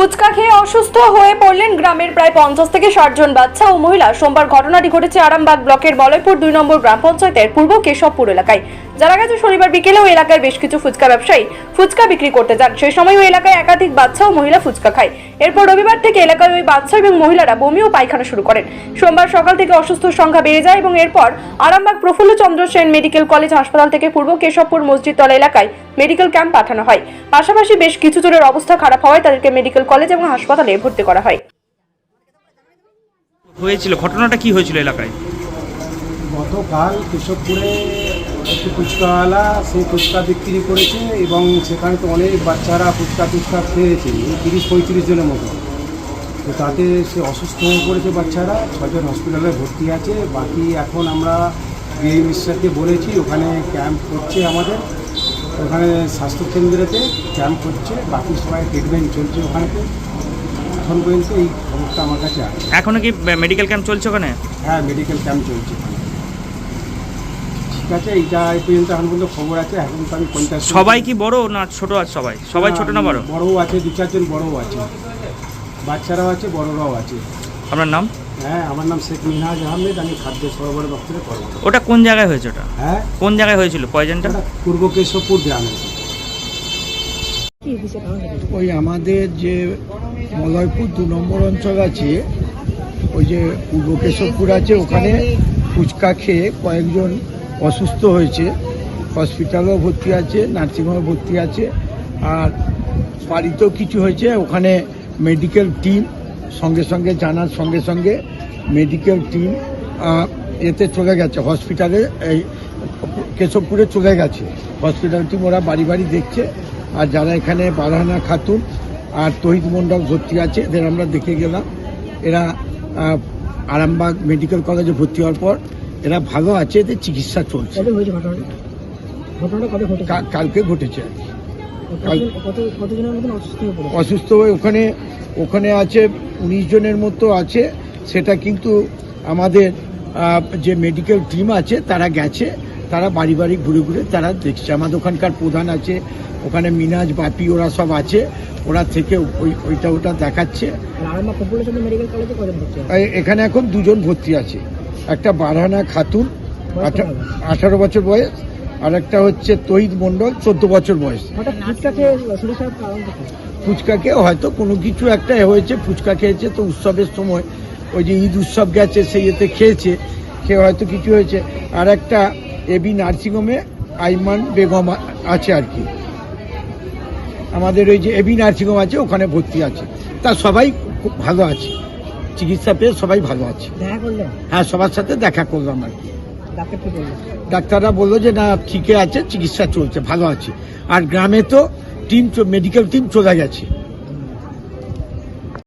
ফুচকা খেয়ে অসুস্থ হয়ে পড়লেন গ্রামের প্রায় পঞ্চাশ থেকে ষাট জন বাচ্চা ও মহিলা। সোমবার ঘটনাটি ঘটেছে আরামবাগ ব্লকের বলয়পুর দুই নম্বর গ্রাম পঞ্চায়েতের পূর্ব কেশবপুর এলাকায়। জানা গেছে, শনিবার বিকেলেও এলাকায় বেশ কিছু ফুচকা ব্যবসায়ী ফুচকা বিক্রি করতে যান। সেই সময় ওই এলাকায় একাধিক বাচ্চা ও মহিলা ফুচকা খায়। এরপর রবিবার থেকে এলাকায় ওই বাচ্চা এবং মহিলারা বমি ও পায়খানা শুরু করেন। সোমবার সকাল থেকে অসুস্থর সংখ্যা বেড়ে যায় এবং এরপর আরামবাগ প্রফুল্ল চন্দ্র সেন মেডিকেল কলেজ হাসপাতাল থেকে পূর্ব কেশবপুর মসজিদতলা এলাকায় মেডিকেল ক্যাম্প পাঠানো হয়। পাশাপাশি বেশ কিছু জনের অবস্থা খারাপ হওয়ায় তাদেরকে মেডিকেল কলেজ এবং হাসপাতালে ভর্তি করা হয়। হয়েছিল? ঘটনাটা কি হয়েছিল এলাকায়? গতকাল কেশবপুরে একটি ফুচকাওয়ালা সেই ফুচকা বিক্রি করেছে এবং সেখানে তো অনেক বাচ্চারা ফুচকা টুচকা খেয়েছে এই তিরিশ পঁয়ত্রিশ জনের মতো। তো তাতে সে অসুস্থ হয়ে পড়েছে বাচ্চারা ছজন হসপিটালে ভর্তি আছে। বাকি এখন আমরা বিএম মিশ্রাকে বলেছি ওখানে ক্যাম্প করছে আমাদের। ওখানে স্বাস্থ্যকেন্দ্রেতে ক্যাম্প করছে বাকি সবাই ট্রিটমেন্ট চলছে ওখানেতে এখন পর্যন্ত এই খবরটা আমার কাছে আছে এখনও কি মেডিকেল ক্যাম্প চলছে ওখানে? হ্যাঁ মেডিকেল ক্যাম্প চলছে। ঠিক আছে এইটা এই পর্যন্ত এখন পর্যন্ত খবর আছে এখন তো আমি পঞ্চাশ সবাই কি বড় না ছোট আছে সবাই? সবাই ছোট না বড়? বড়ও আছে দু চারজন বড়ও আছে। বাচ্চারাও আছে বড়রাও আছে। আপনার নাম? হ্যাঁ আমার নাম শেখ মিনহাজ আহমেদ আমি খাদ্য সরবরাহ দপ্তরে ওটা কোন জায়গায় হয়েছে ওটা? হ্যাঁ। কোন জায়গায় হয়েছিল? পয়জনটা? পূর্ব কেশবপুর গ্রামে। ওই আমাদের যে মলয়পুর দু নম্বর অঞ্চল আছে ওই যে পূর্ব কেশবপুর আছে ওখানে ফুচকা খেয়ে কয়েকজন অসুস্থ হয়েছে। হসপিটালেও ভর্তি আছে নার্সিংহোমে ভর্তি আছে আর বাড়িতেও কিছু হয়েছে। ওখানে মেডিকেল টিম সঙ্গে সঙ্গে জানার সঙ্গে সঙ্গে মেডিকেল টিম এতে চলে গেছে। হসপিটালে এই কেশবপুরে চলে গেছে। হসপিটাল টিম ওরা বাড়ি বাড়ি দেখছে। আর যারা এখানে বারহানা খাতুন আর তহিদ মণ্ডল ভর্তি আছে এদের আমরা দেখে গেলাম। এরা আরামবাগ মেডিকেল কলেজে ভর্তি হওয়ার পর এরা ভালো আছে এদের চিকিৎসা চলছে। কালকে ঘটেছে। অসুস্থ হয়ে ওখানে ওখানে আছে উনিশ জনের মতো আছে। সেটা কিন্তু আমাদের যে মেডিকেল টিম আছে তারা গেছে। তারা বাড়ি বাড়ি ঘুরে ঘুরে তারা দেখছে। আমাদের ওখানকার প্রধান আছে ওখানে মিনাজ বাপি ওরা সব আছে। ওরা থেকে ওই ওইটা ওটা দেখাচ্ছে। এখানে এখন দুজন ভর্তি আছে। একটা বারহানা খাতুন? আঠারো বছর বয়স। আর একটা হচ্ছে তহিদ মণ্ডল চোদ্দ বছর বয়স? ফুচকাকে হয়তো কোনো কিছু একটা হয়েছে ফুচকা খেয়েছে তো উৎসবের সময়। ওই যে ঈদ উৎসব গেছে সেই এতে খেয়েছে খেয়ে হয়তো কিছু হয়েছে। আর একটা এবি নার্সিংহোমে আইমান বেগম আছে আর কি। আমাদের ওই যে এবি নার্সিংহোম আছে ওখানে ভর্তি আছে। তা সবাই খুব ভালো আছে। চিকিৎসা পেয়ে সবাই ভালো আছে। হ্যাঁ সবার সাথে দেখা করলাম আর কি। ডাক্তাররা বলল যে, না, ঠিকই আছে, চিকিৎসা চলছে, ভালো আছে। আর গ্রামে তো টিম মেডিকেল টিম চলে গেছে।